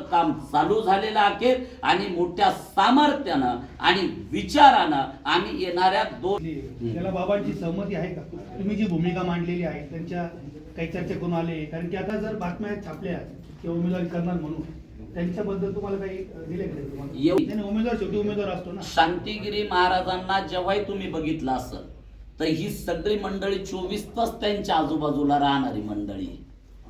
काम चालू झालेलं आहे आणि मोठ्या सामर्थ्यानं आणि विचारानं आम्ही येणाऱ्या दोन त्याला बाबांची सहमती आहे का? तुम्ही जी भूमिका मांडलेली आहे त्यांच्या काही चर्चा करून आले कारण की आता जर बातम्या छापल्या किंवा उमेदवारी करणार म्हणून त्यांच्याबद्दल तुम्हाला काही दिले तुम्हाला? उमेदवार शेवटी उमेदवार असतो ना. शांतिगिरी महाराजांना जेव्हाही तुम्ही बघितलं असेल तर ही सगळी मंडळी चोवीस तास त्यांच्या आजूबाजूला राहणारी मंडळी.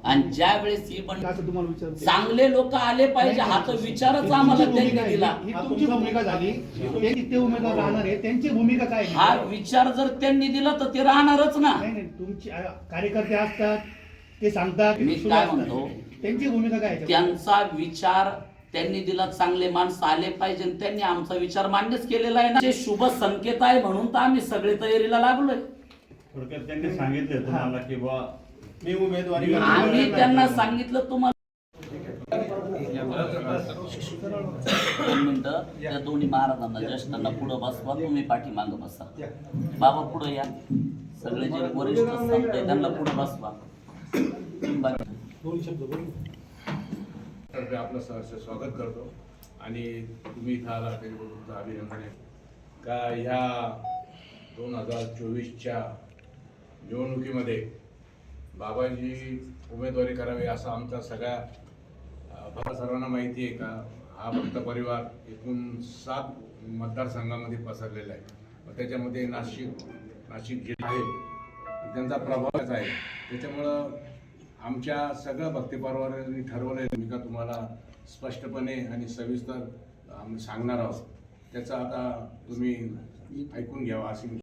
आणि ज्या वेळेस ही मंडळी असं तुम्हाला विचारते. चांगले लोक आले पाहिजे हा तर विचारच आम्हाला त्यांनी दिला. ही तुमची भूमिका झाली. ते ते उमेदवार राहणार आहे. त्यांची भूमिका काय आहे? हा विचार जर त्यांनी दिला तर ते राहणारच ना. नाही नाही. तुमची कार्यकर्ते असतात ते सांगतात मी सुरू काय असतात. म्हणतो? त्यांची भूमिका काय आहे? त्यांचा विचार त्यांनी दिला चांगले माणसं आले पाहिजे आणि त्यांनी आमचा विचार मान्यच केलेला आहे ना. जे शुभ संकेत आहे म्हणून तर आम्ही सगळे तयारीला लागलोय. थोडक्यात त्यांनी सांगितलं तुम्हाला की बा मी उमेदवारी आम्ही त्यांना सांगितलं तुम्हाला. दोन मिनिटं. त्या दोन्ही महाराजांना ज्येष्ठांना पुढं बसवा तुम्ही पाठीमागं बसा. बाबा पुढं या. सगळे जे वरिष्ठ संत आहे त्यांना पुढं बसवा. तर्फे आपलं सहर्ष स्वागत करतो. आणि तुम्ही इथं आला त्याच्याबद्दल तुमचं अभिनंदन आहे. का ह्या दोन हजार चोवीसच्या निवडणुकीमध्ये बाबांची उमेदवारी करावी असं आमचा सगळ्या अं, भा- सर्वांना माहिती आहे का? हा भक्त परिवार एकूण सात मतदारसंघामध्ये पसरलेला आहे. त्याच्यामध्ये नाशिक नाशिक जिल्हा आहे. त्यांचा प्रभावच आहे. त्याच्यामुळं आमच्या सगळ्या भक्तिपरवारांनी ठरवलं भूमिका तुम्हाला स्पष्टपणे आणि सविस्तर आम्ही सांगणार आहोत. त्याचा आता तुम्ही ऐकून घ्यावा अशी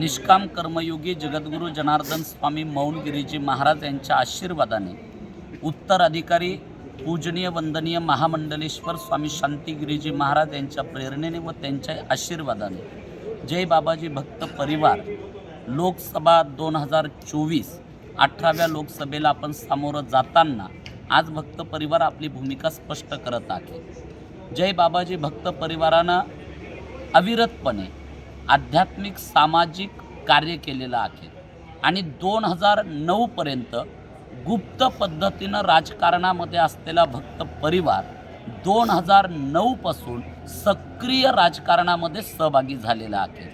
निष्काम कर्मयोगी जगद्गुरू जनार्दन स्वामी मौनगिरीजी महाराज यांच्या आशीर्वादाने उत्तराधिकारी पूजनीय वंदनीय महामंडलेश्वर स्वामी शांतिगिरीजी महाराज यांच्या प्रेरणेने व त्यांच्या आशीर्वादाने जय बाबाजी भक्त परिवार लोकसभा दोन हजार चोवीस अठराव्या लोकसभेला आपण सामोरं जाताना आज भक्त परिवार आपली भूमिका स्पष्ट करत आहे. जय बाबाजी भक्त परिवारानं अविरतपणे आध्यात्मिक सामाजिक कार्य केलेलं आहे. आणि दोन हजार नऊपर्यंत गुप्त पद्धतीनं राजकारणामध्ये असलेला भक्त परिवार दोन हजार नऊपासून सक्रिय राजकारणामध्ये सहभागी झालेला आहे.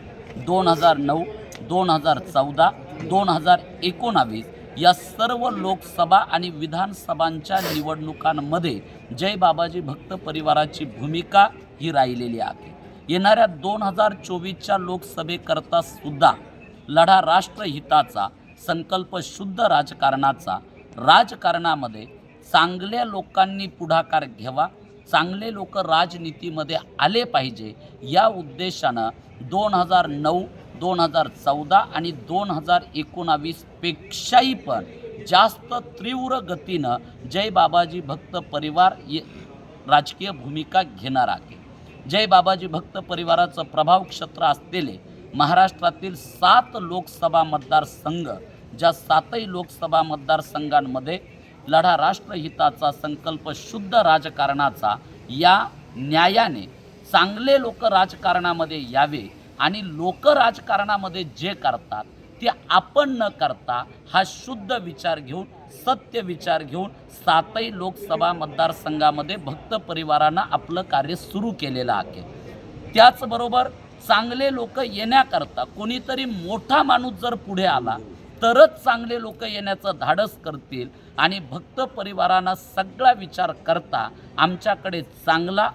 दोन हजार नऊ दोन हजार चौदा दोन हजार एकोणावीस या सर्व लोकसभा आणि विधानसभांच्या निवडणुकांमध्ये जय बाबाजी भक्त परिवाराची भूमिका ही राहिलेली आहे. येणाऱ्या दोन हजार चोवीसच्या लोकसभेकरता सुद्धा लढा राष्ट्रहिताचा संकल्प शुद्ध राजकारणाचा राजकारणामध्ये चांगल्या लोकांनी पुढाकार घ्यावा चांगले लोक राजनीतीमध्ये आले पाहिजे या उद्देशानं दोन हजार नऊ दोन हजार चौदा आणि दोन हजार एकोणावीसपेक्षाही पण जास्त तीव्र गतीनं जय बाबाजी भक्त परिवार ये राजकीय भूमिका घेणार आहे. जय बाबाजी भक्त परिवाराचं प्रभाव क्षेत्र असलेले महाराष्ट्रातील सात लोकसभा मतदारसंघ ज्या सातही लोकसभा मतदारसंघांमध्ये लढा राष्ट्रहिताचा संकल्प शुद्ध राजकारणाचा या न्यायाने चांगले लोक राजकारणामध्ये यावे आणि लोक राजकारणामध्ये जे करतात ते आपण न करता हा शुद्ध विचार घेऊन सत्य विचार घेऊन सातही लोकसभा मतदारसंघामध्ये भक्त परिवारानं आपलं कार्य सुरू केलेलं आहे. त्याचबरोबर चांगले लोक येण्याकरता कोणीतरी मोठा माणूस जर पुढे आला तरच चांगले लोक येण्याचं धाडस करतील आणि भक्त परिवारांना सगळा विचार करता आमच्याकडे चांगला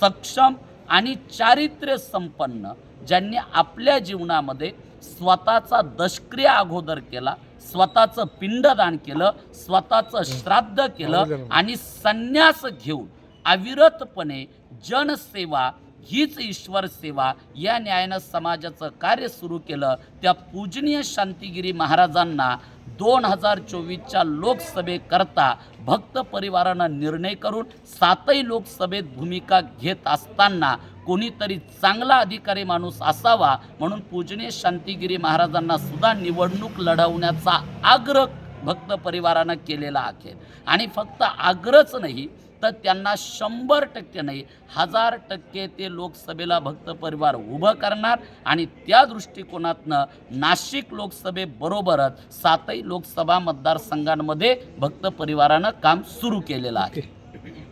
सक्षम आणि चारित्र्य संपन्न ज्यांनी आपल्या जीवनामध्ये स्वतःचा दशक्रिया अगोदर केला स्वतःचं पिंडदान केलं स्वतःचं श्राद्ध केलं आणि संन्यास घेऊन अविरतपणे जनसेवा हीच ईश्वर सेवा या न्यायानं समाजाचं कार्य सुरू केलं. त्या पूजनीय शांतिगिरी महाराजांना दोन हजार चोवीसच्या लोकसभेकरता भक्त परिवारानं निर्णय करून सातही लोकसभेत भूमिका घेत असताना कोणीतरी चांगला अधिकारी माणूस असावा म्हणून पूजनीय शांतिगिरी महाराजांना सुद्धा निवडणूक लढवण्याचा आग्रह भक्त परिवारानं केलेला आहे. आणि फक्त आग्रहच नाही तर त्यांना शंभर टक्के नाही हजार टक्के ते लोकसभेला भक्त परिवार उभं करणार आणि त्या दृष्टिकोनातनं नाशिक लोकसभेबरोबरच सातही लोकसभा मतदारसंघांमध्ये भक्त परिवारानं काम सुरू केलेलं आहे.